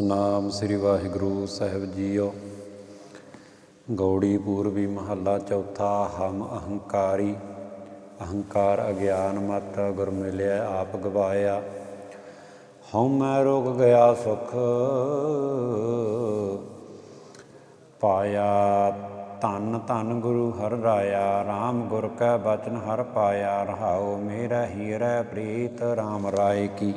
ਸਤਨਾਮ ਸ੍ਰੀ ਵਾਹਿਗੁਰੂ ਸਾਹਿਬ ਜੀਓ। ਗੌੜੀ ਪੂਰਬੀ ਮਹੱਲਾ ਚੌਥਾ, ਹਮ ਅਹੰਕਾਰੀ। ਅਹੰਕਾਰ ਅਗਿਆਨ ਮਤ ਗੁਰ ਮਿਲਿਆ, ਆਪ ਗਵਾਇਆ। ਹਉ ਮੈਂ ਰੁਕ ਗਿਆ ਸੁਖ, ਪਾਇਆ ਧੰਨ ਧੰਨ ਗੁਰੂ ਹਰ ਰਾਇਆ RAM ਗੁਰ ਕੈ ਬਚਨ ਹਰ ਪਾਇਆ, ਰਹਾਉ ਮੇਰਾ ਹੀਰੈ ਪ੍ਰੀਤ RAM ਰਾਏ ਕੀ।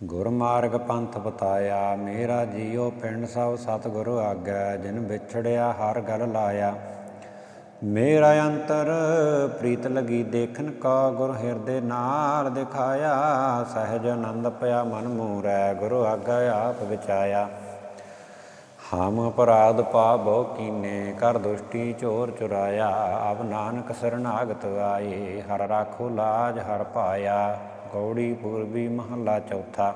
ਗੁਰਮਾਰਗ ਪੰਥ ਬਤਾਇਆ, ਮੇਰਾ ਜੀਉ ਪਿੰਡ ਸਭ ਸਤਿਗੁਰੂ ਆਗੈ, ਜਿਨ ਵਿਛੜਿਆ ਹਰ ਗਲ ਲਾਇਆ। ਮੇਰਾ ਅੰਤਰ ਪ੍ਰੀਤ ਲਗੀ ਦੇਖਨ ਕਾ ਗੁਰ ਹਿਰਦੇ ਨਾਲ ਦਿਖਾਇਆ। ਸਹਿਜ ਆਨੰਦ ਪਿਆ ਮਨ ਮੂਰੈ, ਗੁਰੂ ਆਗੈ ਆਪ ਵਿਚਾਇਆ ਹਮ ਅਪਰਾਧ ਪਾਪੋ ਕੀਨੇ ਕਰ ਦੁਸ਼ਟੀ ਚੋਰ ਚੁਰਾਇਆ। ਅਬ ਨਾਨਕ ਸਰਨਾਗਤ ਆਏ, ਹਰ ਰਾਖੋ ਲਾਜ ਹਰ ਪਾਇਆ। ਗੌੜੀ ਪੂਰਬੀ ਮਹੱਲਾ ਚੌਥਾ।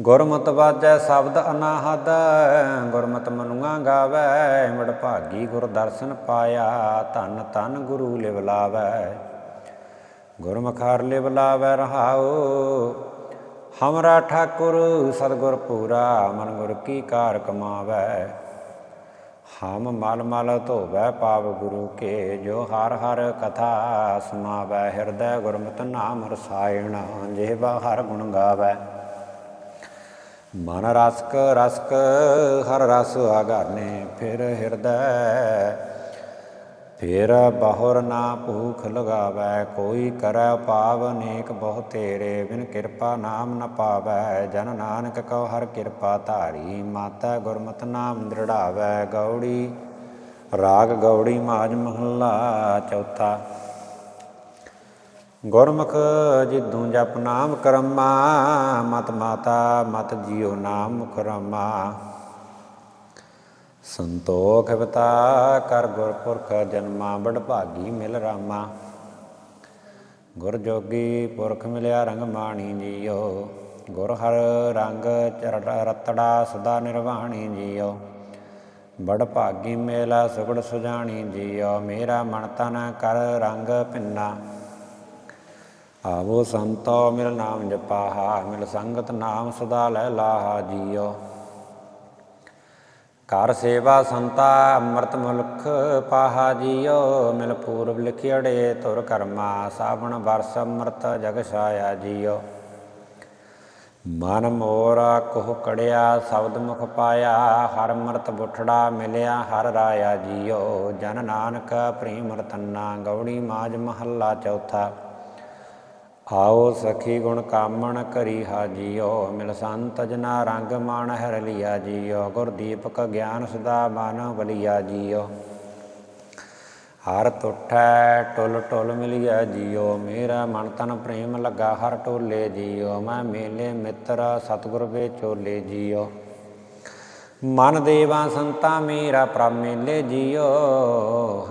ਗੁਰਮਤ ਵਾਜੈ ਸ਼ਬਦ ਅਨਾਹਦ, ਗੁਰਮਤ ਮਨੁਆ ਗਾਵੈ, ਮਿੜ ਭਾਗੀ ਗੁਰ ਦਰਸ਼ਨ ਪਾਇਆ, ਧਨ ਧਨ ਗੁਰੂ ਲਿਵ ਲਾਵੈ। ਗੁਰਮੁਖਾਰ ਲਿਵ ਲਾਵੈ ਹਮਰਾ ਠਾਕੁਰ, ਸਤਿਗੁਰ ਪੂਰਾ, ਮਨ ਗੁਰ ਕੀ ਕਾਰ ਕਮਾਵੈ। ਹਮ ਮਲ ਮਲ ਧੋਵੈ ਪਾਪ ਗੁਰੂ ਕੇ, ਜੋ ਹਰ ਹਰ ਕਥਾ ਸੁਨਾਵੈ ਹਿਰਦੈ ਗੁਰਮਤਿ ਨਾਮ ਰਸਾਇਣ ਜਿਹਵਾ ਹਰ ਗੁਣ ਗਾਵੈ। ਮਨ ਰਸਕ ਰਸਕ, ਹਰ ਰਸ ਆਗਾਨੇ ਫਿਰ ਹਿਰਦੈ ਫਿਰ ਬਹੁਰ ਨਾ ਭੂਖ ਲਗਾਵੈ, ਕੋਈ ਕਰੈ ਪਾਵ ਨੇਕ ਬਹੁ ਤੇਰੇ, ਬਿਨ ਕਿਰਪਾ ਨਾਮ ਨ ਪਾਵੈ। ਜਨ ਨਾਨਕ ਕਉ ਹਰ ਕਿਰਪਾ ਧਾਰੀ, ਮਾਤਾ ਗੁਰਮਤਿ ਨਾਮ ਦ੍ਰਿੜਾਵੈ। ਗੌੜੀ ਰਾਗ ਗੌੜੀ ਮਾਜ ਮਹੱਲਾ ਚੌਥਾ। ਗੁਰਮੁਖ ਜਿਦੂ ਜਪ ਨਾਮ ਕਰਮਾ, ਮਤ ਮਾਤਾ ਮਤ ਜੀਉ ਨਾਮ ਮੁਖ ਸੰਤੋਖ ਬਤਾ ਕਰ ਗੁਰਪੁਰਖ ਜਨਮਾ ਬੜ ਭਾਗੀ ਮਿਲ ਰਾਮਾ। ਗੁਰ ਜੋਗੀ ਪੁਰਖ ਮਿਲਿਆ ਰੰਗ ਮਾਣੀ ਜੀਓ। ਗੁਰ ਹਰ ਰੰਗ ਚਰੜ ਰਤੜਾ ਸਦਾ ਨਿਰਵਾਣੀ ਜੀਓ। ਬੜ ਭਾਗੀ ਮੇਲਾ ਸੁਗੜ ਸੁਜਾਣੀ ਜੀਓ। ਮੇਰਾ ਮਨ ਤਨ ਕਰ ਰੰਗ ਪਿੰਨਾ ਆਵੋ ਸੰਤੋ ਮਿਲ ਨਾਮ ਜਪਾਹਾ। ਮਿਲ ਸੰਗਤ ਨਾਮ ਸਦਾ ਲੈ ਲਾਹਾ ਜੀਓ। ਕਰ ਸੇਵਾ ਸੰਤਾ ਅੰਮ੍ਰਿਤ ਮੁਲਖ ਪਾਹਾ ਜੀਓ, ਮਿਲ ਪੂਰਬ ਲਿਖਿੜੇ ਤੁਰ ਕਰਮਾ, ਸਾਵਣ ਵਰਸ ਅੰਮ੍ਰਿਤ ਜਗ ਛਾਇਆ ਜੀਓ। ਮਨ ਮੋਰਾ ਕੋਹ ਕੜਿਆ, ਸ਼ਬਦ ਮੁਖ ਪਾਇਆ, ਹਰ ਅੰਮ੍ਰਿਤ ਬੁਠੜਾ ਮਿਲਿਆ, ਹਰ ਰਾਇਆ ਜੀਓ। ਜਨ ਨਾਨਕ ਪ੍ਰੇਮ ਰਤਨਾ, ਗੌੜੀ ਮਾਜ ਮਹੱਲਾ ਚੌਥਾ। ਆਓ ਸਖੀ ਗੁਣ ਕਾਮਣ ਕਰੀ ਹਾਜੀਓ, ਮਿਲ ਸੰਤ ਜਨਾ ਰੰਗ ਮਾਨ ਹਰ ਲਿਆ ਜੀਓ, ਗੁਰਦੀਪਕ ਗਿਆਨ ਸਦਾ ਮਨ ਬਲਿਆ ਜੀਓ। ਹਰ ਤੁਠੈ ਟੁੱਲ ਟੁਲ ਮਿਲਿਆ ਜੀਓ, ਮੇਰਾ ਮਨ ਤਨ ਪ੍ਰੇਮ ਲੱਗਾ ਹਰ ਟੋਲੇ ਜੀਓ, ਮੈਂ ਮੇਲੇ ਮਿੱਤਰ ਸਤਿਗੁਰ ਵੇਚੋਲੇ ਜੀਓ। ਮਨ ਦੇਵਾ ਸੰਤਾ ਮੇਰਾ ਪ੍ਰਭ ਮੇਲੇ ਜੀਓ,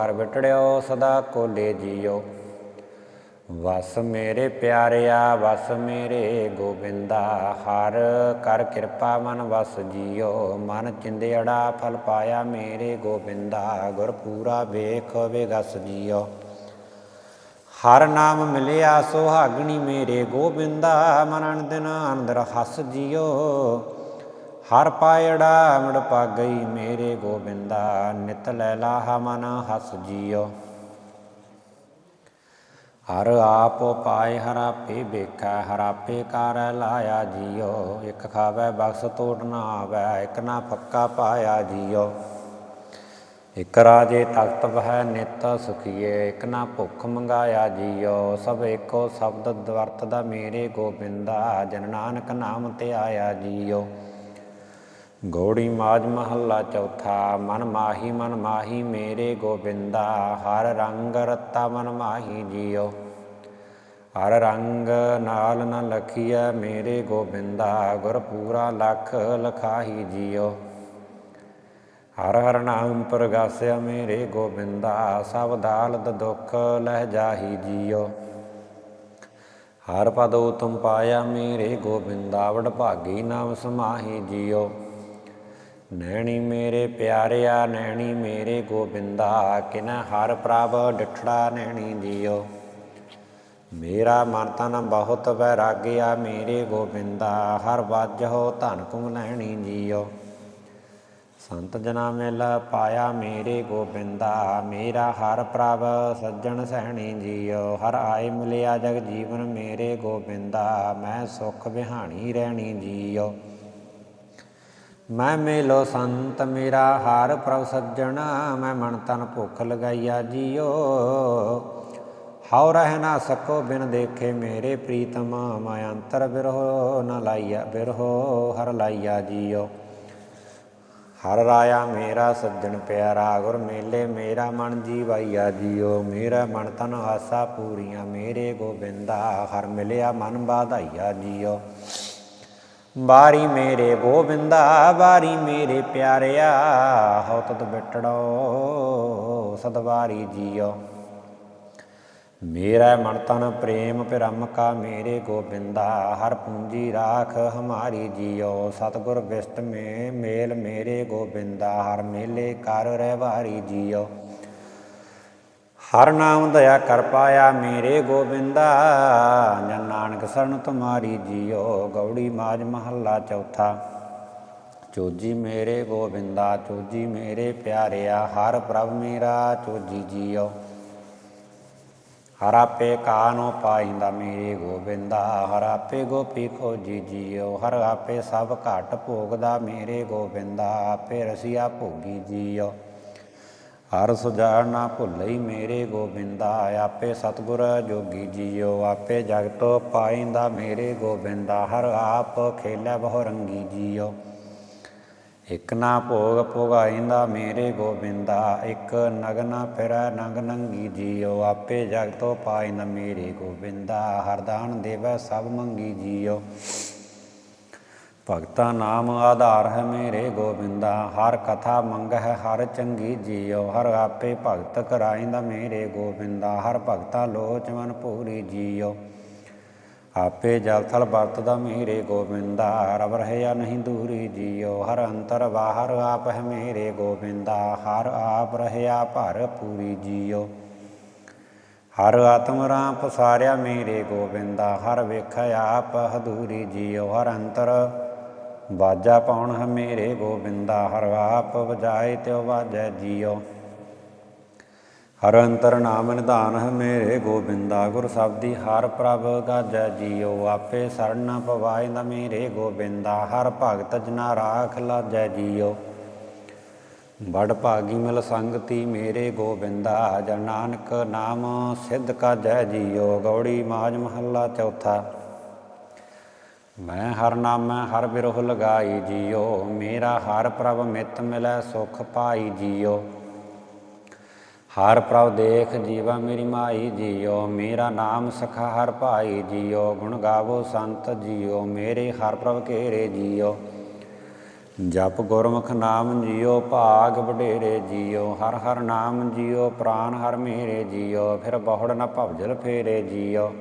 ਹਰ ਵਿਟੜਿਓ ਸਦਾ ਕੋਲੇ ਜੀਓ। ਵਸ ਮੇਰੇ ਪਿਆਰਿਆ, ਵਸ ਮੇਰੇ ਗੋਬਿੰਦਾ, ਹਰ ਕਰ ਕਿਰਪਾ ਮਨ ਵਸ ਜੀਓ, ਮਨ ਚਿੰਦੜਾ ਫਲ ਪਾਇਆ ਮੇਰੇ ਗੋਬਿੰਦਾ ਗੁਰ ਪੂਰਾ ਵੇਖ ਵਿਗਸ ਜੀਓ। ਹਰ ਨਾਮ ਮਿਲਿਆ ਸੁਹਾਗਣੀ ਮੇਰੇ ਗੋਬਿੰਦਾ ਮਨ ਦਿਨ ਅੰਦਰ ਹੱਸ ਜੀਓ। ਹਰ ਪਾਇੜਾ ਮੜ ਪਾ ਗਈ ਮੇਰੇ ਗੋਬਿੰਦਾ, ਨਿਤ ਲੈ ਲਾਹਾ ਮਨ ਹੱਸ ਜੀਓ। ਹਰ ਆਪ ਪਾਏ ਹਰਾਪੇ ਵੇਖੈ, ਹਰਾਪੇ ਕਰ ਲਾਇਆ ਜੀਓ ਇਕ ਖਾਵੇ ਬਖਸ ਤੋੜ ਨਾ ਆਵੈ, ਇਕ ਨਾ ਪੱਕਾ ਪਾਇਆ ਜੀਓ ਇਕ ਰਾਜੇ ਤਖਤ ਬਹਿ ਨਿਤ ਸੁਖੀਏ, ਇਕ ਨਾ ਭੁੱਖ ਮੰਗਾਇਆ ਜੀਓ ਸਭ ਏਕੋ ਸ਼ਬਦ ਦਵਰਤ ਦਾ ਮੇਰੇ ਗੋਬਿੰਦਾ, ਜਨ ਨਾਨਕ ਨਾਮ ਤੇ ਆਇਆ ਜੀਓ ਗੌੜੀ ਮਾਜ ਮਹੱਲਾ ਚੌਥਾ, ਮਨ ਮਾਹੀ ਮਨ ਮਾਹੀ ਮੇਰੇ ਗੋਬਿੰਦਾ, ਹਰ ਰੰਗ ਰਤਾ ਮਨ ਮਾਹੀ ਜੀਓ। ਹਰ ਰੰਗ ਨਾਲ ਨ ਲਖੀਐ ਮੇਰੇ ਗੋਬਿੰਦਾ ਗੁਰ ਪੂਰਾ ਲਖ ਲਖਾਹੀ ਜੀਓ। ਹਰ ਹਰ ਨਾਮ ਪ੍ਰਗਾਸਿਆ ਮੇਰੇ ਗੋਬਿੰਦਾ, ਸਭ ਦਾਲਦ ਦੁਖ ਲਹਿ ਜਾਹੀ ਜੀਓ। ਹਰ ਪਦ ਉਤਮ ਪਾਇਆ ਮੇਰੇ ਗੋਬਿੰਦਾ ਵਡ ਭਾਗੀ ਨਾਮ ਸਮਾਹੀ ਜੀਓ। ਨੈਣੀ ਮੇਰੇ ਪਿਆਰਿਆ, ਨੈਣੀ ਮੇਰੇ ਗੋਬਿੰਦਾ, ਕਿਨ ਹਰ ਪ੍ਰਭ ਡਿਠੜਾ ਨੈਣੀ ਜੀਓ। ਮੇਰਾ ਮਨ ਤਨ ਬਹੁਤ ਵੈਰਾਗਿਆ, ਮੇਰੇ ਗੋਬਿੰਦਾ, ਹਰ ਵਾਜਹੁ ਧਨ ਕੁਮ ਲੈਣੀ ਜੀਓ। ਸੰਤ ਜਨਾ ਮਿਲ ਪਾਇਆ ਮੇਰੇ ਗੋਬਿੰਦਾ, ਮੇਰਾ ਹਰ ਪ੍ਰਭ ਸੱਜਣ ਸਹਿਣੀ ਜੀਓ। ਹਰ ਆਏ ਮਿਲਿਆ ਜਗ ਜੀਵਨ ਮੇਰੇ ਗੋਬਿੰਦਾ, ਮੈਂ ਸੁਖ ਬਿਹਾਣੀ ਰਹਿਣੀ ਜੀਓ। ਮੈਂ ਮੇਲੋ ਸੰਤ ਮੇਰਾ ਹਾਰ ਪ੍ਰਭ ਸੱਜਣ, ਮੈਂ ਮਨ ਤਨ ਭੁੱਖ ਲਗਾਈਆ ਜੀਓ। ਹਉ ਰਹਿ ਨਾ ਸਕੋ ਬਿਨ ਦੇਖੇ ਮੇਰੇ ਪ੍ਰੀਤਮ, ਮੈਂ ਅੰਤਰ ਬਿਰਹੋ, ਨ ਲਾਈਆ ਬਿਰਹੋ, ਹਰ ਲਾਈਆ ਜੀਓ। ਹਰ ਰਾਇਆ ਮੇਰਾ ਸੱਜਣ ਪਿਆਰਾ, ਗੁਰ ਮੇਲੇ ਮੇਰਾ ਮਨ ਜੀਵਾਈਆ ਜੀਓ। ਮੇਰਾ ਮਨ ਤਨ ਆਸਾ ਪੂਰੀਆਂ, ਮੇਰੇ ਗੋਬਿੰਦਾ, ਹਰ ਮਿਲਿਆ ਮਨ ਬਾਧਾਈਆ ਜੀਓ। ਬਾਰੀ ਮੇਰੇ ਗੋਬਿੰਦਾ ਬਾਰੀ ਮੇਰੇ ਪਿਆਰਿਆ ਹਉ ਤਤ ਬਿਟੜੋ ਸਦਵਾਰੀ ਜੀਓ। ਮੇਰਾ ਮਨ ਤਨ ਪ੍ਰੇਮ ਪਿਰਮ ਕਾ ਮੇਰੇ ਗੋਬਿੰਦਾ ਹਰ ਪੂੰਜੀ ਰਾਖ ਹਮਾਰੀ ਜੀਓ। ਸਤਗੁਰ ਵਿਸ਼ਟ ਮੇ ਮੇਲ ਮੇਰੇ ਗੋਬਿੰਦਾ ਹਰ ਮੇਲੇ ਕਰ ਰਹਿਵਾਰੀ ਜੀਓ। ਹਰ ਨਾਮ ਦਇਆ ਕਰ ਪਾਇਆ ਮੇਰੇ ਗੋਬਿੰਦਾ। ਜਨ ਨਾਨਕ ਸਰਨ ਤੁਮਾਰੀ ਜੀਓ, ਗੌੜੀ ਮਾਜ ਮਹੱਲਾ ਚੌਥਾ। ਚੋਜੀ ਮੇਰੇ ਗੋਬਿੰਦਾ, ਚੋਜੀ ਮੇਰੇ ਪਿਆਰਿਆ, ਹਰ ਪ੍ਰਭ ਮੇਰਾ ਚੋਜੀ ਜੀਓ। ਹਰ ਆਪੇ ਕਾਨੋ ਪਾਇੰਦਾ ਮੇਰੇ ਗੋਬਿੰਦਾ, ਹਰ ਆਪੇ ਗੋਪੀ ਖੋਜੀ ਜੀਓ। ਹਰ ਆਪੇ ਸਭ ਘਟ ਭੋਗਦਾ ਮੇਰੇ ਗੋਬਿੰਦਾ, ਆਪੇ ਰਸੀਆ ਭੋਗੀ ਜੀਓ। ਹਰ ਸੁਜਾਨ ਨਾ ਭੁੱਲਈ ਮੇਰੇ ਗੋਬਿੰਦਾ, ਆਪੇ ਸਤਗੁਰ ਜੋਗੀ ਜੀਓ, ਆਪੇ ਜਗਤੋ ਪਾਇੰਦਾ ਮੇਰੇ ਗੋਬਿੰਦਾ, ਹਰ ਆਪ ਖੇਲੇ ਬਹੁ ਰੰਗੀ ਜੀਓ। ਇਕ ਨਾ ਭੋਗ ਭੋਗਾਇੰਦਾ ਮੇਰੇ ਗੋਬਿੰਦਾ, ਇਕ ਨਗਨਾ ਫਿਰੈ ਨੰਗ ਨੰਗੀ ਜੀਓ, ਆਪੇ ਜਗਤੋ ਪਾਇੰਦਾ ਮੇਰੇ ਗੋਬਿੰਦਾ ਹਰਦਾਨ ਦੇਵੈ ਸਭ ਮੰਗੀ ਜੀਓ। ਭਗਤਾ ਨਾਮ ਆਧਾਰ ਹੈ ਮੇਰੇ ਗੋਬਿੰਦਾ, ਹਰ ਕਥਾ ਮੰਗਹਿ, ਹਰ ਚੰਗੀ ਜੀਓ, ਹਰ ਆਪੇ ਭਗਤ ਕਰਾਇੰਦਾ ਮੇਰੇ ਗੋਬਿੰਦਾ, ਹਰ ਭਗਤਾ ਲੋਚਮਨ ਪੂਰੀ ਜੀਓ। ਆਪੇ ਜਲ ਥਲ ਵਰਤਦਾ ਮੇਰੇ ਗੋਬਿੰਦਾ ਰਬ ਰਹਿਆ ਨਹੀਂ ਦੂਰੀ ਜੀਓ। ਹਰ ਅੰਤਰ ਬਾਹਰ ਆਪ ਹੈ ਮੇਰੇ ਗੋਬਿੰਦਾ, ਹਰ ਆਪ ਰਹਿਆ ਭਰ ਪੂਰੀ ਜੀਓ। ਹਰ ਆਤਮ ਰਾਮ ਪਸਾਰਿਆ ਮੇਰੇ ਗੋਬਿੰਦਾ, ਹਰ ਵੇਖਿਆ ਆਪ ਹਦੂਰੀ ਜੀਓ। ਹਰ ਅੰਤਰ ਬਾਜਾ ਪਾਉਣ ਹੈ ਮੇਰੇ ਗੋਬਿੰਦਾ, ਹਰ ਆਪ ਵਜਾਏ ਤਿਉ ਵਾਜੈ ਜੀਓ ਹਰ ਅੰਤਰ ਨਾਮ ਨਿਧਾਨ ਹੈ ਮੇਰੇ ਗੋਬਿੰਦਾ, ਗੁਰ ਸਬਦੀ ਹਰ ਪ੍ਰਭ ਗਾਜੈ ਜੀਓ ਆਪੇ ਸਰਣ ਨ ਮੇਰੇ ਗੋਬਿੰਦਾ, ਹਰ ਭਗਤ ਜਨਾ ਰਾਖ ਲਾਜੈ ਜੀਓ ਬੜ ਭਾਗੀ ਮਿਲ ਸੰਗਤੀ ਮੇਰੇ ਗੋਬਿੰਦਾ, ਜਨ ਨਾਨਕ ਨਾਮ ਸਿੱਧ ਕਾਜੈ ਜੀਓ ਗੌੜੀ ਮਾਜ ਮਹੱਲਾ ਚੌਥਾ। ਮੈਂ ਹਰ ਨਾਮੈ ਹਰ ਬਿਰਹ ਲਗਾਈ ਜੀਓ, ਮੇਰਾ ਹਰ ਪ੍ਰਭ ਮਿਤ ਮਿਲੈ ਸੁਖ ਪਾਈ ਜੀਓ। ਹਰ ਪ੍ਰਭ ਦੇਖ ਜੀਵਾ ਮੇਰੀ ਮਾਈ ਜੀਓ, ਮੇਰਾ ਨਾਮ ਸਖਾ ਹਰ ਭਾਈ ਜੀਓ, ਗੁਣ ਗਾਵੋ ਸੰਤ ਜੀਓ, ਮੇਰੇ ਹਰ ਪ੍ਰਭ ਘੇਰੇ ਜੀਓ। ਜਪ ਗੁਰਮੁਖ ਨਾਮ ਜੀਓ, ਭਾਗ ਵਡੇਰੇ ਜੀਓ, ਹਰ ਹਰ ਨਾਮ ਜੀਓ, ਪ੍ਰਾਨ ਹਰ ਮੇਰੇ ਜੀਓ, ਫਿਰ ਬਹੁੜ ਨ ਭਵਜਲ ਫੇਰੇ ਜੀਓ।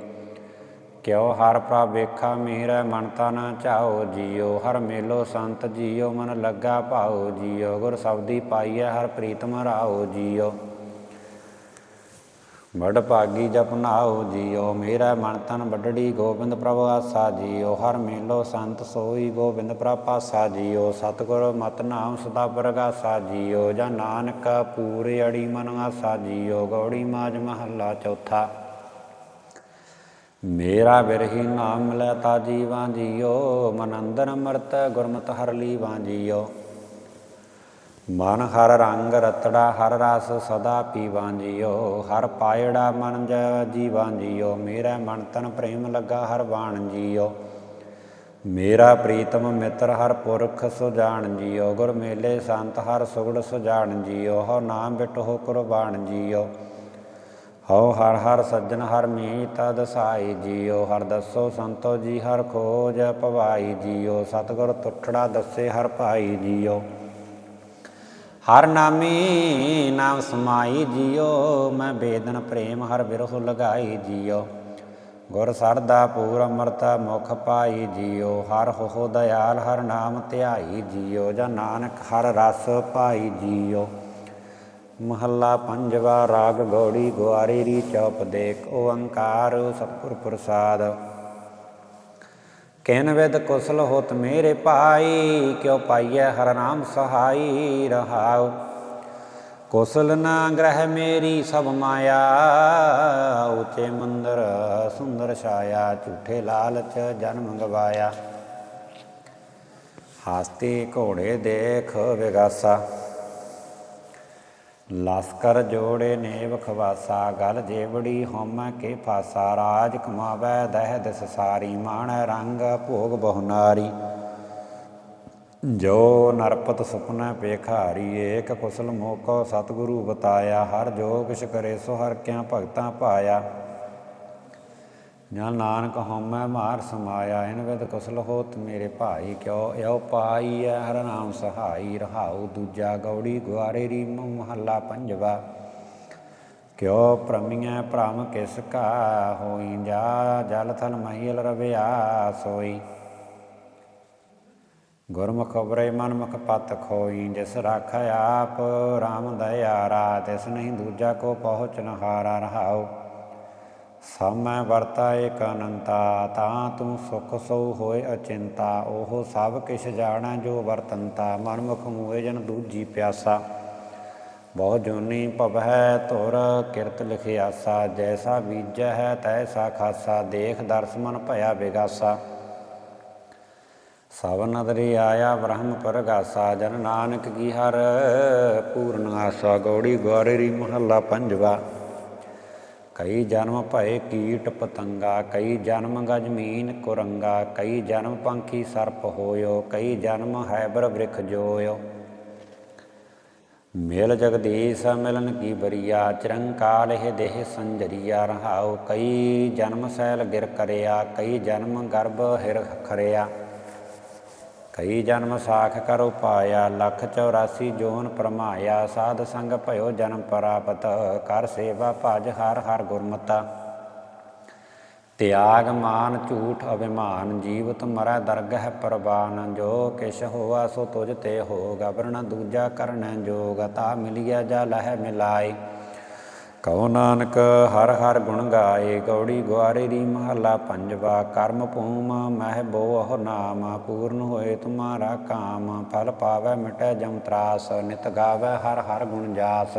ਕਿਉ ਹਰ ਪ੍ਰਭ ਵੇਖਾ ਮੇਰਾ ਮਨ ਤਨ ਚਾਓ ਜੀਓ ਹਰ ਮੇਲੋ ਸੰਤ ਜੀਓ ਮਨ ਲੱਗਾ ਭਾਓ ਜੀਓ ਗੁਰ ਸਬਦੀ ਪਾਈਐ ਹਰ ਪ੍ਰੀਤਮ ਰਾਓ ਜੀਓ ਬੜ ਭਾਗੀ ਜਪਨਾਓ ਜੀਓ ਮੇਰਾ ਮਨ ਤਨ ਵੱਡੜੀ ਗੋਬਿੰਦ ਪ੍ਰਭ ਆਸਾ ਜੀਓ ਹਰ ਮੇਲੋ ਸੰਤ ਸੋਈ ਗੋਬਿੰਦ ਪ੍ਰਭ ਪਾਸਾ ਜੀਓ ਸਤਿਗੁਰ ਮਤ ਨਾਮ ਸਦਾ ਪ੍ਰਗਾਸਾ ਜੀਓ ਜਾਂ ਨਾਨਕ ਪੂਰੇ ਅੜੀ ਮਨ ਆਸਾ ਜੀਓ ਗੌੜੀ ਮਾਜ ਮਹੱਲਾ ਚੌਥਾ। ਮੇਰਾ ਬਿਰਹੀ ਨਾਮ ਲੈ ਤਾ ਜੀਵਾਂ ਜੀਓ, ਮਨ ਅੰਦਰ ਅੰਮ੍ਰਿਤ ਗੁਰਮਤਿ ਹਰ ਲੀਵਾਂ ਜੀਓ। ਮਨ ਹਰ ਰੰਗ ਰਤੜਾ, ਹਰ ਰਸ ਸਦਾ ਪੀਵਾਂ ਜੀਓ। ਹਰ ਪਾਇੜਾ ਮਨ ਜੀਵਾਂ ਜੀਓ। ਮੇਰਾ ਮਨ ਤਨ ਪ੍ਰੇਮ ਲੱਗਾ, ਹਰ ਬਾਣ ਜੀਓ। ਮੇਰਾ ਪ੍ਰੀਤਮ ਮਿੱਤਰ, ਹਰ ਪੁਰਖ ਸੁਜਾਣ ਜੀਓ। ਗੁਰ ਮੇਲੇ ਸੰਤ, ਹਰ ਸੁਗੜ ਸੁਜਾਣ ਜੀਓ। ਹੋ ਨਾਮ ਬਿਟੋ ਕੁਰਬਾਨ ਜੀਓ। ਹਉ ਹਰ ਹਰ ਸੱਜਣ ਹਰ ਮੀਤ ਦਸਾਈ ਜੀਓ ਹਰ ਦੱਸੋ ਸੰਤੋ ਜੀ ਹਰ ਖੋਜ ਪਵਾਈ ਜੀਓ ਸਤਗੁਰ ਤੁਠੜਾ ਦੱਸੇ ਹਰ ਭਾਈ ਜੀਓ ਹਰ ਨਾਮੀ ਨਾਮ ਸਮਾਈ ਜੀਓ ਮੈਂ ਬੇਦਨ ਪ੍ਰੇਮ ਹਰ ਬਿਰਹੁ ਲਗਾਈ ਜੀਓ ਗੁਰ ਸਰਦਾ ਪੂਰ ਅਮਰਤਾ ਮੁਖ ਪਾਈ ਜੀਓ ਹਰ ਹੋ ਦਇਆਲ ਹਰ ਨਾਮ ਧਿਆਈ ਜੀਓ ਜਾਂ ਨਾਨਕ ਹਰ ਰਸ ਪਾਈ ਜੀਓ ਮਹੱਲਾ ਪੰਜਵਾ ਰਾਗ ਗੌੜੀ ਗੁਆਰੀ ਰੀ ਚੌਪ ਦੇਖ ਓੰਕਾਰ ਸਤਿਗੁਰ ਪ੍ਰਸਾਦ। ਕਹਿਨ ਵਿਦ ਕੁਸਲ ਹੋਤ ਮੇਰੇ ਭਾਈ, ਕਿਉ ਪਾਈਐ ਹਰ ਨਾਮ ਸਹਾਈ ਰਹਾਉ। ਕੁਸਲ ਨਾ ਗ੍ਰਹਿ ਮੇਰੀ ਸਭ ਮਾਇਆ, ਉਚੇ ਮੰਦਰ ਸੁੰਦਰ ਛਾਇਆ, ਝੂਠੇ ਲਾਲਚ ਜਨਮ ਗਵਾਇਆ ਹਾਸਤੀ ਘੋੜੇ ਦੇਖ ਵਿਗਾਸਾ। ਲਸਕਰ ਜੋੜੇ ਨੇਵ ਖਵਾਸਾ, ਗਲ ਜੇਵੜੀ ਹਉਮੈ ਕੇ ਫਾਸਾ, ਰਾਜ ਕਮਾਵੈ ਦਹਿ ਦਿਸ ਸਾਰੀ, ਮਾਣੈ ਰੰਗ ਭੋਗ ਬਹੁਨਾਰੀ ਜੋ ਨਰਪਤ ਸੁਪਨਾ ਪੇਖਾਰੀ, ਏਕ ਕੁਸਲ ਮੋਕੋ ਸਤਿਗੁਰੂ ਬਤਾਇਆ, ਹਰ ਜੋ ਕਿਛ ਕਰੇ ਸੋ ਹਰ ਕਿਆ ਭਗਤਾਂ ਪਾਇਆ। ਜਾਂ ਨਾਨਕ ਹਉਮੈ ਮਾਰ ਸਮਾਇਆ, ਇਨ ਵਿਦ ਕੁਸਲ ਹੋਤ ਮੇਰੇ ਭਾਈ ਕਿਉ ਇਉ ਪਾਈ ਹੈ ਹਰ ਨਾਮ ਸਹਾਈ ਰਹਾਉ, ਦੂਜਾ ਗੌੜੀ ਗੁਆਰੇ ਰੀ ਮਹੱਲਾ ਪੰਜਵਾ। ਕਿਉ ਪ੍ਰਮੀਐ ਭ੍ਰਮ ਕਿਸ ਕਾ ਹੋਈ, ਜਾ ਜਲ ਥਲ ਮਹੀਲ ਰਵਿਆ ਸੋਈ। ਗੁਰਮੁਖ ਬਰੇ ਮਨਮੁਖ ਪਤ ਖੋਈ, ਜਿਸ ਰਾਖੈ ਆਪ RAM ਦਇਆਰਾ ਤਿਸ ਨਹੀਂ ਦੂਜਾ ਕੋ ਪਹੁੰਚ ਨਹਾਰਾ ਰਹਾਉ। ਸਮੈ ਵਰਤਾ ਏਕ ਅਨੰਤਾ ਤਾਂ ਤੂੰ ਸੁਖ ਸੋ ਹੋਏ ਅਚਿੰਤਾ। ਉਹ ਸਭ ਕਿਛ ਜਾਣੈ ਜੋ ਵਰਤੰਤਾ, ਮਨਮੁਖ ਮੂਏ ਜਨ ਦੂਜੀ ਪਿਆਸਾ। ਬਹੁ ਜੋਨੀ ਭਵੈ ਧੁਰ ਕਿਰਤ ਲਿਖਿਆਸਾ, ਜੈਸਾ ਬੀਜੈ ਹੈ ਤੈਸਾ ਖਾਸਾ, ਦੇਖ ਦਰਸ ਮਨ ਭਇਆ ਵਿਗਾਸਾ ਸਭ ਨਦਰੀ ਆਇਆ ਬ੍ਰਹਮ ਪਰਗਾਸਾ, ਜਨ ਨਾਨਕ ਕੀ ਹਰ ਪੂਰਨ ਆਸਾ। ਗੌੜੀ ਗੌਰੀ ਮਹੱਲਾ ਪੰਜਵਾ। ਕਈ ਜਨਮ ਭਏ ਕੀਟ ਪਤੰਗਾ, ਕਈ ਜਨਮ ਗਜਮੀਨ ਕੁਰੰਗਾ, ਕਈ ਜਨਮ ਪੰਖੀ ਸਰਪ ਹੋਇਓ, ਕਈ ਜਨਮ ਹੈਬਰ ਬ੍ਰਿਖ ਜੋਇਓ। ਮੇਲ ਜਗਦੀਸ਼, ਮਿਲਨ ਕੀ ਬਰੀਆ, ਚਰੰਕਾਲ ਇਹ ਦੇਹ ਸੰਜਰੀਆ ਰਹਾਉ, ਕਈ ਜਨਮ ਸੈਲ ਗਿਰ ਕਰਿਆ, ਕਈ ਜਨਮ ਗਰਭ ਹਿਰ ਖਰਿਆ। ਕਈ ਜਨਮ ਸਾਖ ਕਰੋ ਪਾਇਆ, ਲੱਖ 84 ਜੋਨ ਪਰਮਾਇਆ, ਸਾਧ ਸੰਗ ਭਇਓ ਜਨਮ ਪ੍ਰਾਪਤ, ਕਰ ਸੇਵਾ ਭਜ ਹਰ ਹਰ ਗੁਰਮਤਾ। ਤਿਆਗ ਮਾਨ ਝੂਠ ਅਭਿਮਾਨ, ਜੀਵਤ ਮਰੈ ਦਰਗਹ ਪ੍ਰਵਾਨ, ਜੋ ਕਿਛ ਹੋਆ ਸੋ ਤੁਜ ਤੇ ਹੋ ਗਬਰਨ ਦੂਜਾ ਕਰਨੈ ਜੋਗ, ਤਾ ਮਿਲਿਆ ਜਾ ਲਹਿ ਮਿਲਾਈ ਕਉ ਨਾਨਕ, ਹਰ ਹਰ ਗੁਣ ਗਾਏ, ਗੌੜੀ ਗੁਆਰੇ ਦੀ ਮਹੱਲਾ ਪੰਜਵਾ, ਕਰਮ ਭੂਮ ਮਹਿ ਬੋਹ ਨਾਮ, ਪੂਰਨ ਹੋਏ ਤੁਮਾਰਾ ਕਾਮ, ਫਲ ਪਾਵੈ ਮਿਟੈ ਜਮ ਤਰਾਸ, ਨਿਤ ਗਾਵੈ ਹਰ ਹਰ ਗੁਣ ਜਾਸ।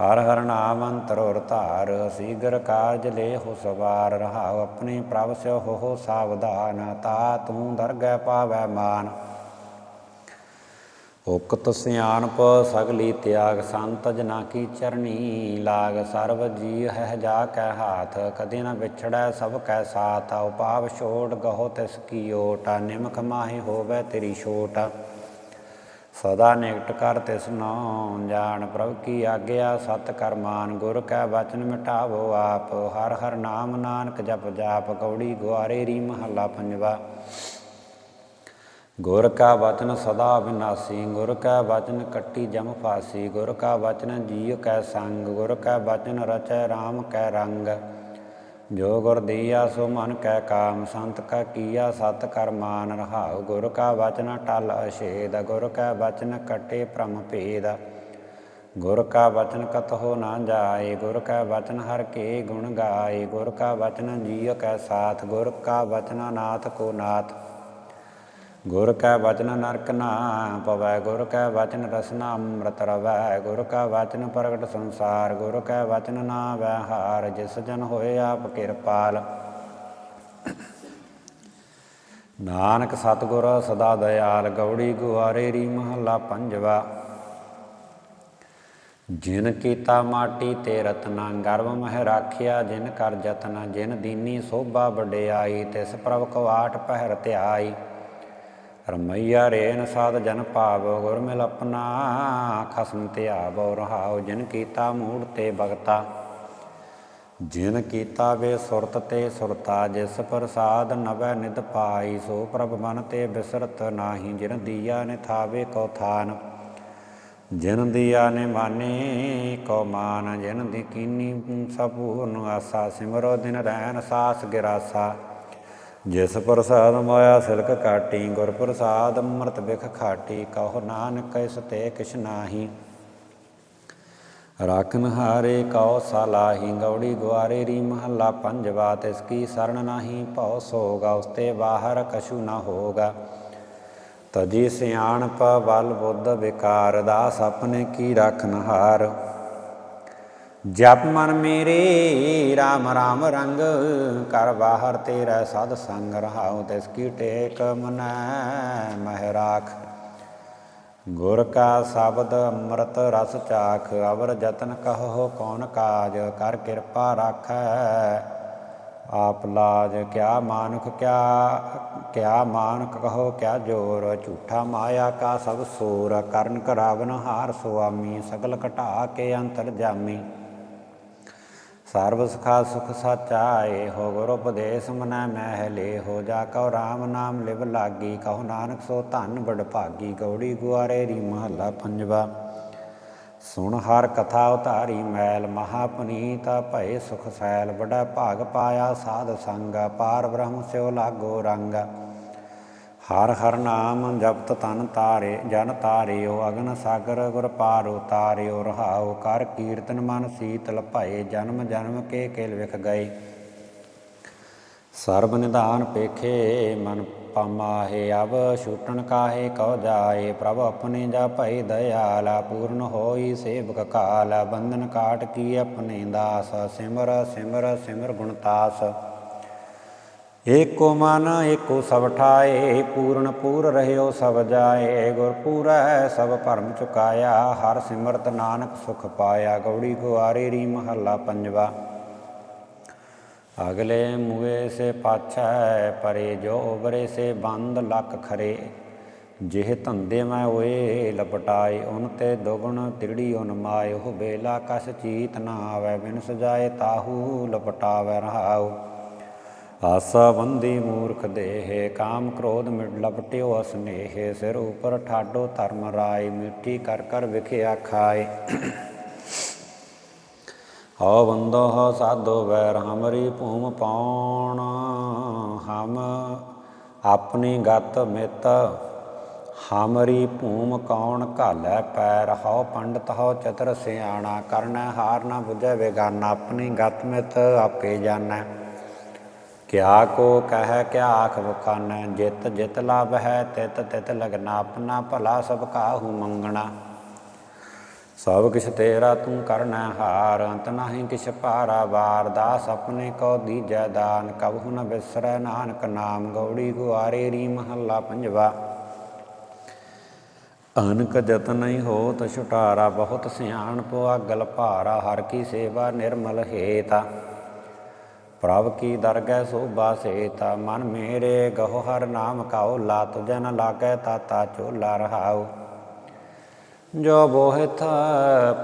ਹਰ ਹਰ ਨਾਮ ਅੰਤਰੁਰ ਧਾਰ, ਸੀਗਰ ਕਾਰਜ ਲੈ ਹੋ ਸਵਾਰ, ਰਹਾਉ ਆਪਣੇ ਪ੍ਰਭ ਸਿਓ ਹੋ ਸਾਵਧਾਨ, ਤਾ ਤੂੰ ਦਰਗਹਿ ਪਾਵੈ ਮਾਨ। ਹੁਕਤ ਸਿਆਣਪ ਸਗਲੀ ਤਿਆਗ ਸੰਤ ਜਨਾ ਕੀ ਚਰਣੀ ਲਾਗ ਸਰਬ ਜੀ ਹੈ ਜਾ ਕੈ ਹਾਥ, ਕਦੇ ਨਾ ਵਿਛੜੈ ਸਭ ਕੈ ਸਾਥ ਉਪਾਵ ਛੋੜ ਗਹੋ ਤਿਸ ਕੀ ਓਟ ਨਿਮਖ ਮਾਹੀ ਹੋਵੇ ਤੇਰੀ ਛੋਟ। ਸਦਾ ਨਿਕਟ ਕਰ ਤਿਸ ਨੋ ਜਾਣ ਪ੍ਰਭ ਕੀ ਆਗਿਆ ਸਤ ਕਰਮਾਨ ਗੁਰ ਕੈ ਬਚਨ ਮਿਟਾਵੋ ਆਪ, ਹਰ ਹਰ ਨਾਮ ਨਾਨਕ ਜਪ ਜਾਪ, ਕੌੜੀ ਗੁਆਰੇ ਰੀ ਮਹੱਲਾ ਪੰਜਵਾ। ਗੁਰ ਕਾ ਵਚਨ ਸਦਾ ਵਿਨਾਸੀ ਗੁਰ ਕਾ ਵਚਨ ਕੱਟੀ ਜਮ ਫਾਸੀ ਗੁਰ ਕਾ ਵਚਨ ਜੀਵ ਕੈ ਸੰਗ ਗੁਰ ਕਾ ਵਚਨ ਰਚੈ RAM ਕੈ ਰੰਗ ਜੋ ਗੁਰ ਦੀਆ ਸੋ ਮਨ ਕੈ ਕਾਮ ਸੰਤ ਕਾ ਕੀਆ ਸਤ ਕਰਮਾਨ ਰਹਾਉ ਗੁਰ ਕਾ ਵਚਨ ਟਲ ਅਸ਼ੇਦ ਗੁਰ ਕਾ ਵਚਨ ਕਟੇ ਭ੍ਰਮ ਭੇਦ ਗੁਰ ਕਾ ਵਚਨ ਕਤਹੁ ਨਾ ਜਾਏ ਗੁਰ ਕਾ ਵਚਨ ਹਰ ਕੇ ਗੁਣ ਗਾਏ ਗੁਰ ਕਾ ਵਚਨ ਜੀਵ ਕੈ ਸਾਥ ਗੁਰ ਕਾ ਵਚਨ ਨਾਥ ਕੋ ਨਾਥ ਗੁਰ ਕੈ ਵਚਨ ਨਰਕ ਨਾ ਪਵੈ, ਗੁਰ ਕੈ ਵਚਨ ਰਸਨਾ ਅੰਮ੍ਰਿਤ ਰਵੈ, ਗੁਰ ਕੈ ਵਚਨ ਪ੍ਰਗਟ ਸੰਸਾਰ, ਗੁਰ ਕੈ ਵਚਨ ਨਾ ਵੈ ਹਾਰ, ਜਿਸ ਜਨ ਹੋਏ ਆਪ ਕਿਰਪਾਲ। ਨਾਨਕ ਸਤਿਗੁਰ ਸਦਾ ਦਇਆਲ, ਗੌੜੀ ਗੁਆਰੇ ਰੀ ਮਹੱਲਾ ਪੰਜਵਾ। ਜਿਨ ਕੀਤਾ ਮਾਟੀ ਤੇ ਰਤਨਾ, ਗਰਭ ਮਹਿ ਰਾਖਿਆ, ਜਿਨ ਕਰ ਜਤਨਾ, ਜਿਨ ਦੀਨੀ ਸੋਭਾ ਵਡਿਆਈ, ਤਿਸ ਪ੍ਰਭ ਕਵਾਟ ਪਹਿਰ ਧਿਆਈ। ਰਮਈਆ ਰੇਨ ਸਾਧ ਜਨ ਭਾਵ, ਗੁਰ ਮਿਲ ਆਪਣਾ, ਖਸਮ ਧਿਆਵੋ ਰਹਾਉ, ਜਿਨ ਕੀਤਾ ਮੂੜ ਤੇ ਭਗਤਾ ਜਿਨ ਕੀਤਾ ਵੇ ਸੁਰਤ ਤੇ ਸੁਰਤਾ, ਜਿਸ ਪ੍ਰਸਾਦ ਨਵੈ ਨਿਦ ਪਾਈ, ਸੋ ਪ੍ਰਭ ਮਨ ਤੇ ਬਿਸਰਤ ਨਾਹੀ, ਜਿਨ ਦੀਆ ਨੇ ਥਾਵੇ ਕੋ ਥਾਨ। ਜਿਨ ਦੀਆ ਨੇ ਮਾਨੇ ਕੋ ਮਾਨ, ਜਿਨ ਦੀ ਕੀਨੀ ਸਪੂਰਨ ਆਸਾ, ਸਿਮਰੋ ਦਿਨ ਰਹਿਨ ਸਾਸ ਗਿਰਾਸਾ। ਜਿਸ ਪ੍ਰਸਾਦ ਮਾਇਆ ਸਿਲਕ ਕਾਟੀ, ਗੁਰ ਪ੍ਰਸਾਦ ਅੰਮ੍ਰਿਤ ਬਿਖ ਖਾਟੀ, ਕਹੋ ਨਾਨਕ ਇਸ ਤੇ ਕਿਛ ਨਾਹੀ। ਰਾਖਨ ਹਾਰੇ ਕਉ ਸਾਲਾਹੀ, ਗੌੜੀ ਗੁਆਰੇ ਰੀ ਮਹੱਲਾ ਪੰਜਵਾ ਤਿਸ ਕੀ ਸਰਣ ਨਾਹੀ, ਭਉ ਸੋਗਾ ਉਸਤੇ ਬਾਹਰ ਕਛੂ ਨਾ ਹੋਗਾ। ਤਜੀ ਸਿਆਣਪ ਬਲ ਬੁੱਧ ਵਿਕਾਰ, ਦਾਸ ਆਪਣੇ ਕੀ ਰਖਨ ਹਾਰ ਜਪ ਮਨ ਮੇਰੇ RAM RAM ਰੰਗ ਕਰ ਬਾਹਰ ਤੇਰਾ ਸਦ ਸੰਗ ਰਹਾਉ, ਤਿਸ ਕੀ ਟੇਕ ਮਨੈ ਮਹਿ ਰਾਖ। ਗੁਰ ਕਾ ਸ਼ਬਦ ਅੰਮ੍ਰਿਤ ਰਸ ਚਾਖ, ਅਵਰ ਜਤਨ ਕਹੋ ਕੌਣ ਕਾਜ, ਕਰ ਕਿਰਪਾ ਰਾਖੈ। ਆਪ ਲਾਜ ਕਿਆ ਮਾਨੁਖ ਕਿਆ ਕਿਆ ਮਾਨਕ ਕਹੋ ਕਿਆ ਜੋਰ, ਝੂਠਾ ਮਾਇਆ ਕਾ ਸਭ ਸੂਰ, ਕਰਨ ਕਰਾਵਨ ਹਾਰ ਸੁਆਮੀ, ਸਗਲ ਘਟਾ ਕੇ ਅੰਤਰ ਜਾਮੀ। ਸਰਬ ਸੁਖਾ ਸੁਖ ਸਾਚਾਏ ਹੋ ਗੁਰ ਉਪਦੇਸ਼ ਮਨੈ ਮਹਿ ਲੇ ਹੋ ਜਾ ਕਉ ਰਾਮ ਨਾਮ ਲਿਵ ਲਾਗੀ ਕਹੋ ਨਾਨਕ ਸੋ ਧਨ ਬੜ ਭਾਗੀ ਗੌੜੀ ਗੁਆਰੇ ਰੀ ਮਹੱਲਾ ਪੰਜਵਾ। ਸੁਣ ਹਰ ਕਥਾ ਉਤਾਰੀ ਮੈਲ ਮਹਾ ਪੁਨੀਤ ਭਏ ਸੁਖ ਸੈਲ ਬੜਾ ਭਾਗ ਪਾਇਆ ਸਾਧ ਸੰਗ ਪਾਰ ਬ੍ਰਹਮ ਸਿਓ ਲਾਗੋ ਰੰਗ। ਹਰ ਹਰ ਨਾਮ ਜਪਤ ਤਨ ਤਾਰੇ, ਜਨ ਤਾਰਿਓ, ਅਗਨ ਸਾਗਰ ਗੁਰ ਪਾਰ ਉਤਾਰਿਓ ਰਹਾਉ ਕਰ ਕੀਰਤਨ ਮਨ ਸੀਤਲ ਭਏ, ਜਨਮ ਜਨਮ ਕੇ ਕੇਲ ਵਿਖ ਗਏ। ਸਰਬ ਨਿਧਾਨ ਪੇਖੇ, ਮਨ ਪਮਾਹੇ ਅਬ ਛੂਟਣ ਕਾਹੇ, ਕਉ ਜਾਏ, ਪ੍ਰਭ ਆਪਣੇ ਜਾ ਭਈ ਦਇਆਲਾ, ਪੂਰਨ ਹੋਈ ਸੇਵਕ ਕਾਲ, ਬੰਧਨ ਕਾਟ ਕੀ ਆਪਣੇ ਦਾਸ, ਸਿਮਰ ਸਿਮਰ ਸਿਮਰ ਗੁਣਤਾਸ ਏਕੋ ਮਨ, ਏਕੋ ਸਭ ਠਾਏ, ਪੂਰਨ ਪੂਰ ਰਹਿਓ ਸਭ ਜਾਏ ਗੁਰ ਪੂਰੈ ਸਭ ਭਰਮ ਚੁਕਾਇਆ, ਹਰ ਸਿਮਰਤ ਨਾਨਕ ਸੁਖ ਪਾਇਆ, ਗੌੜੀ ਗੁਆਰੇ ਰੀ ਮਹੱਲਾ ਪੰਜਵਾ। ਅਗਲੇ ਮੂਏ ਸੇ ਪਾਛੈ, ਪਰੇ ਜੋ ਉਬਰੇ ਸੇ ਬੰਦ ਲੱਕ ਖਰੇ। ਜਿਹ ਧੰਦੇ ਮੈਂ ਹੋਏ, ਲਪਟਾਏ, ਉਨ ਤੇ ਦੁਗਣ ਤਿੜੀ ਉਨ ਮਾਏ। ਉਹ ਬੇਲਾ ਕਸ ਚੀਤ ਨਾ ਆਵੇ, ਬਿਨ ਸਜਾਏ ਤਾਹੂ ਲਪਟਾਵੇ ਰਹਾਉ। ਆਸਾ ਬੰਦੀ ਮੂਰਖ ਦੇਹ, ਕਾਮ ਕ੍ਰੋਧ ਮਿਟ ਲਪਟਿਓ ਅਸਨੇਹ, ਸਿਰ ਉਪਰ ਠਾਡੋ ਧਰਮ ਰਾਏ, ਮਿੱਠੀ ਕਰ ਕਰ ਵਿਖਿਆ ਖਾਏ। ਹਉ ਬੰਦੋ ਹਉ ਸਾਧੋ ਵੈਰ, ਹਮਰੀ ਭੂਮ ਪਾਉਣ, ਹਮ ਆਪਣੀ ਗਤ ਮਿਤ, ਹਮਰੀ ਭੂਮ ਕੌਣ ਘਾਲੈ ਪੈਰ, ਹਉ ਪੰਡਤ, ਹਉ ਚਤਰ ਸਿਆਣਾ, ਕਰਨਾ ਹਾਰ ਨਾ ਬੁਝੈ ਵੇਗਾਨਾ ਆਪਣੀ ਗਤ ਮਿਤ ਆਪੇ ਜਾਣੈ। ਕਿਆ ਕੋ ਕਹਿ ਕਿਆ ਆਖ ਬਖਾਨੈ ਜਿਤ ਜਿਤ ਲਾਭ ਹੈ ਤਿਤ ਤਿਤ ਲਗਨਾ ਆਪਣਾ ਭਲਾ ਸਭ ਕਾਹੂ ਮੰਗਣਾ। ਸਭ ਕਿਛ ਤੇਰਾ ਤੂੰ ਕਰਨਾ ਹਾਰ, ਅੰਤ ਨਾਹੀ ਕਿਛ ਭਾਰਾ ਵਾਰ। ਦਾਸ ਆਪਣੇ ਕੋ ਦੀਜੈ ਦਾਨ, ਕਬਹੁ ਨ ਬਿਸਰੈ ਨਾਨਕ ਨਾਮ। ਗੌੜੀ ਗੁਆਰੇ ਰੀ ਮਹੱਲਾ ਪੰਜਵਾ। ਅਨਕ ਜਤ ਨਹੀਂ ਹੋਤ ਛੁਟਾਰਾ, ਬਹੁਤ ਸਿਆਣ ਪੋ ਅਗਲ ਭਾਰਾ। ਹਰ ਕੀ ਸੇਵਾ ਨਿਰਮਲ ਹੇਤਾ। ਪ੍ਰਭ ਕੀ ਦਰਗਹਿ ਸੋਭਾ ਸੇਤਾ, ਮਨ ਮੇਰੇ ਗਹੁ ਹਰ ਨਾਮ ਕਾਉ ਲਾ ਤੁਜੈ ਨ ਲਾਗੈ ਤਾਤਾ ਚੋਲਾ ਰਹਾਉ ਜੋ ਬੋਹਿਥ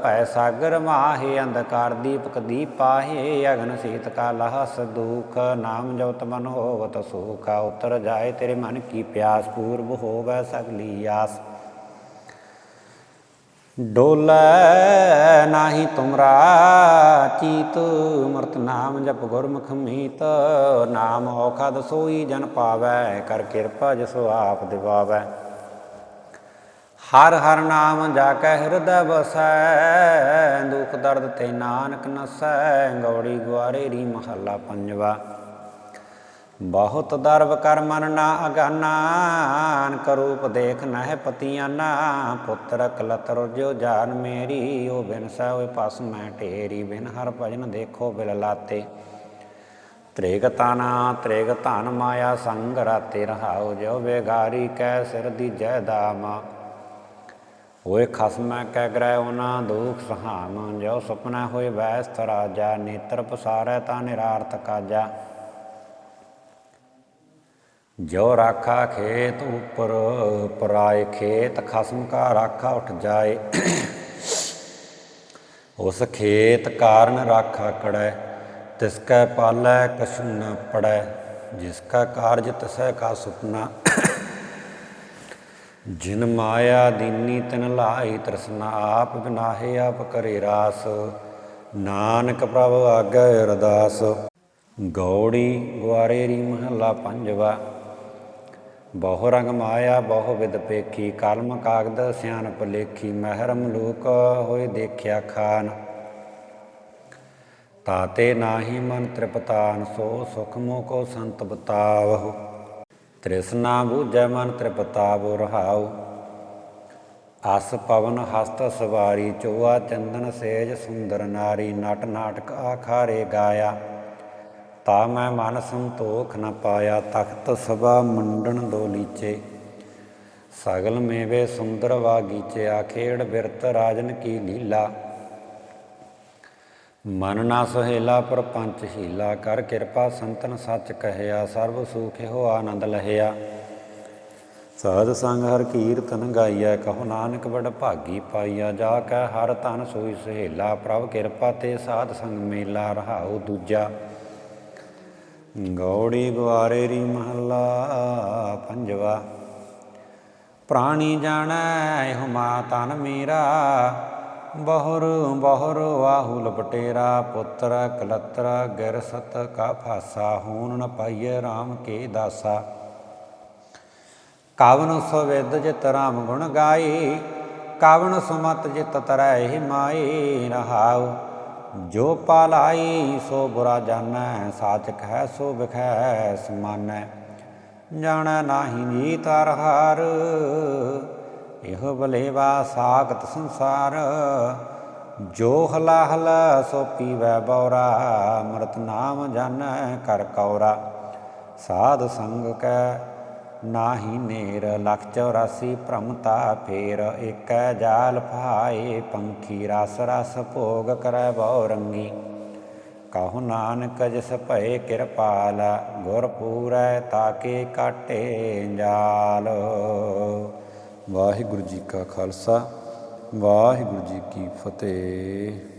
ਭੈ ਸਾਗਰ ਮਾਹੇ, ਅੰਧਕਾਰ ਦੀਪਕ ਦੀਪਾਹੇ, ਅਗਨ ਸੀਤ ਕਾ ਲਹਸ ਦੁਖ, ਨਾਮ ਜਪਤ ਮਨ ਹੋਵਤ ਸੁਖਾ, ਉਤਰ ਜਾਏ ਤੇਰੇ ਮਨ ਕੀ ਪਿਆਸ, ਪੂਰਬ ਹੋਵੈ ਸਗਲੀ ਆਸ। ਡੋਲੇ ਨਾਹੀ ਤੁਮਰਾ ਚੀਤ, ਮਰਤ ਨਾਮ ਜਪ ਗੁਰਮੁਖ ਮੀਤ। ਨਾਮ ਔਖਾ ਸੋਈ ਜਨ ਪਾਵੈ, ਕਰ ਕਿਰਪਾ ਜਸੋ ਆਪ ਦਿਵਾਵੈ। ਹਰ ਹਰ ਨਾਮ ਜਾ ਕੇ ਹਿਰਦੈ ਵਸੈ, ਦੁਖ ਦਰਦ ਤੇ ਨਾਨਕ ਨਸੈ, ਗੌੜੀ ਗੁਆਰੇ ਰੀ ਮਹੱਲਾ ਪੰਜਵਾ। ਬਹੁਤ ਦਰਬ ਕਰ ਮਨ ਨਾ ਅਗਾਨਾ ਕਰੂਪ ਦੇਖ ਨਹਿ ਪਤੀਆਂ ਨਾ, ਪੁੱਤਰ ਕਲਤਰ ਜੋ ਜਾਨ ਮੇਰੀ, ਉਹ ਬਿਨ ਸੈ ਹੋਏ ਪਸ ਮੈਂ ਢੇਰੀ, ਬਿਨ ਹਰ ਭਜਨ ਦੇਖੋ ਬਿਲ ਲਾਤੇ। ਤ੍ਰੇਗ ਤਾਨਾ, ਤ੍ਰੇਗ ਧਨ ਮਾਇਆ ਸੰਗ ਰਾਤੇ ਰਹਾਉ ਜੋ ਬੇਗਾਰੀ ਕੈ ਸਿਰ ਦੀ ਜੈ ਦਾਮਾ। ਹੋਏ ਖਸਮੈ ਕੈ ਗ੍ਰਹਿ ਉਹਨਾਂ ਦੁਖ ਸਹਾਮ ਜੋ ਸੁਪਨਾ ਹੋਏ ਵੈਸ ਰਾਜਾ, ਨੇਤਰ ਪਸਾਰੈ ਤਾਂ ਨਿਰਾਰਥ ਕਾਜਾ। ਜੋ ਰਾਖਾ ਖੇਤ ਉਪਰ ਪਰਾਏ, ਖੇਤ ਖਸਮ ਕਾ ਰਾਖਾ ਉਠ ਜਾਏ। ਉਸ ਖੇਤ ਕਾਰਨ ਰਾਖਾ ਕੜੈ, ਤਿਸ ਕੈ ਪਾਲੈ ਕਛੁ ਨ ਪੜੈ, ਜਿਸ ਕਾ ਕਾਰਜ ਤਸੈ ਕਾ ਸੁਪਨਾ। ਜਿਨ ਮਾਇਆ ਦੀਨੀ ਤਨ ਲਾਈ ਤ੍ਰਿਸ਼ਨਾ ਆਪ ਬਿਨਾਹੇ ਆਪ ਕਰੇ ਰਾਸ, ਨਾਨਕ ਪ੍ਰਭ ਆਗੇ ਅਰਦਾਸ। ਗੌੜੀ ਗੁਆਰੇ ਰੀ ਮਹੱਲਾ ਪੰਜਵਾ। ਬਹੁ ਰੰਗ ਮਾਇਆ, ਬਹੁ ਵਿਦ ਪੇਖੀ, ਕਲਮ ਕਾਗਦ, ਸਿਆਣਪ ਲੇਖੀ, ਮਹਿਰਮ ਲੋਕ ਹੋਏ ਦੇਖਿਆ ਖਾਨ। ਤਾਤੇ ਨਾਹੀ ਮਨ ਤ੍ਰਿਪਤਾਨ, ਸੋ ਸੁਖ ਮੋ ਕੋ ਸੰਤ ਬਤਾਵਹੁ। ਤ੍ਰਿਸ਼ਨਾ ਬੂਝੈ ਮਨ ਤ੍ਰਿਪਤਾਵ ਰਹਾਉ। ਅਸ ਪਵਨ ਹਸਤ ਸਵਾਰੀ, ਚੋਆ ਚੰਦਨ ਸੇਜ ਸੁੰਦਰ ਨਾਰੀ, ਨਟ ਨਾਟਕ ਆਖਾਰੇ ਗਾਇਆ। ਤਾ ਮੈਂ ਮਨ ਸੰਤੋਖ ਨ ਪਾਇਆ, ਤਖਤ ਸਭਾ ਮੰਡਣ ਦੋ ਲੀਚੇ ਸਗਲ ਮੇਵੇ ਸੁੰਦਰ ਵਾਗੀਚੇ ਆਖੇੜ ਬਿਰਤ ਰਾਜਨ ਕੀ ਲੀਲਾ। ਮਨ ਨਾ ਸੁਹੇਲਾ ਪਰ ਪੰਚ ਹੀਲਾ, ਕਰ ਕਿਰਪਾ ਸੰਤਨ ਸੱਚ ਕਹਿਆ, ਸਰਬ ਸੁਖ ਹੋ ਆਨੰਦ ਲਹਿਆ। ਸਾਧ ਸੰਗ ਹਰ ਕੀਰਤਨ ਗਾਈਐ, ਕਹੋ ਨਾਨਕ ਬੜ ਭਾਗੀ ਪਾਈਆ ਜਾ ਕੈ ਹਰ ਧਨ ਸੋਈ ਸੁਹੇਲਾ, ਪ੍ਰਭ ਕਿਰਪਾ ਤੇ ਸਾਧ ਸੰਗ ਮੇਲਾ ਰਹਾਉ ਦੂਜਾ। ਗੌੜੀ ਗਵਾਰੇ ਰੀ ਮਹੱਲਾ ਪੰਜਵਾ। ਪ੍ਰਾਣੀ ਜਾਣੈ ਹੁਮਾ ਤਨ ਮੇਰਾ। ਬਹੁਰ ਬਹੁਰ ਵਾਹੂ ਲਪਟੇਰਾ ਪੁੱਤਰ ਕਲਤਰ ਗਿਰਸਤ ਕਾ ਫਾਸਾ ਹੂਨ ਨ ਪਾਈਏ RAM ਕੇ ਦਾਸਾ। ਕਵਨ ਸੁਵਿਦ ਜਿਤ ਰਾਮ ਗੁਣ ਗਾਈ, ਕਵਨ ਸੁਮਤ ਜਿਤ ਤਰੈ ਹੀ ਮਾਈ, ਰਹਾਉ। ਜੋ ਪਾਲਾਈ ਸੋ ਬੁਰਾ ਜਾਣੈ ਸਾਚ ਕਹਿ ਸੋ ਵਿਖੈ ਸਮਾਨੈ। ਜਾਣੈ ਨਾਹੀ ਜੀ ਤਰ ਹਾਰ, ਇਹ ਬਲੇਵਾ ਸਾਗਤ ਸੰਸਾਰ। ਜੋ ਹਲਾ ਹਲਾ ਸੋ ਪੀਵੈ ਬੌਰਾ ਅੰਮ੍ਰਿਤ ਨਾਮ ਜਾਣੈ ਕਰ ਕੌਰਾ। ਸਾਧ ਸੰਗ ਕੈ ਨਾਹੀ ਨੇਰ ਲਖ 84 ਭ੍ਰਮਤਾ ਫੇਰ, ਏਕੈ ਜਾਲ ਭਾਏ ਪੰਖੀ ਰਸ ਰਸ ਭੋਗ ਕਰੈ ਬਹੁ ਰੰਗੀ। ਕਹੋ ਨਾਨਕ ਜਿਸ ਭਏ ਕਿਰਪਾਲ, ਗੁਰ ਪੂਰੈ ਤਾਕੇ ਕਾਟੇ ਜਾਲ। ਵਾਹਿਗੁਰੂ ਜੀ ਕਾ ਖਾਲਸਾ, ਵਾਹਿਗੁਰੂ ਜੀ ਕੀ ਫਤਿਹ।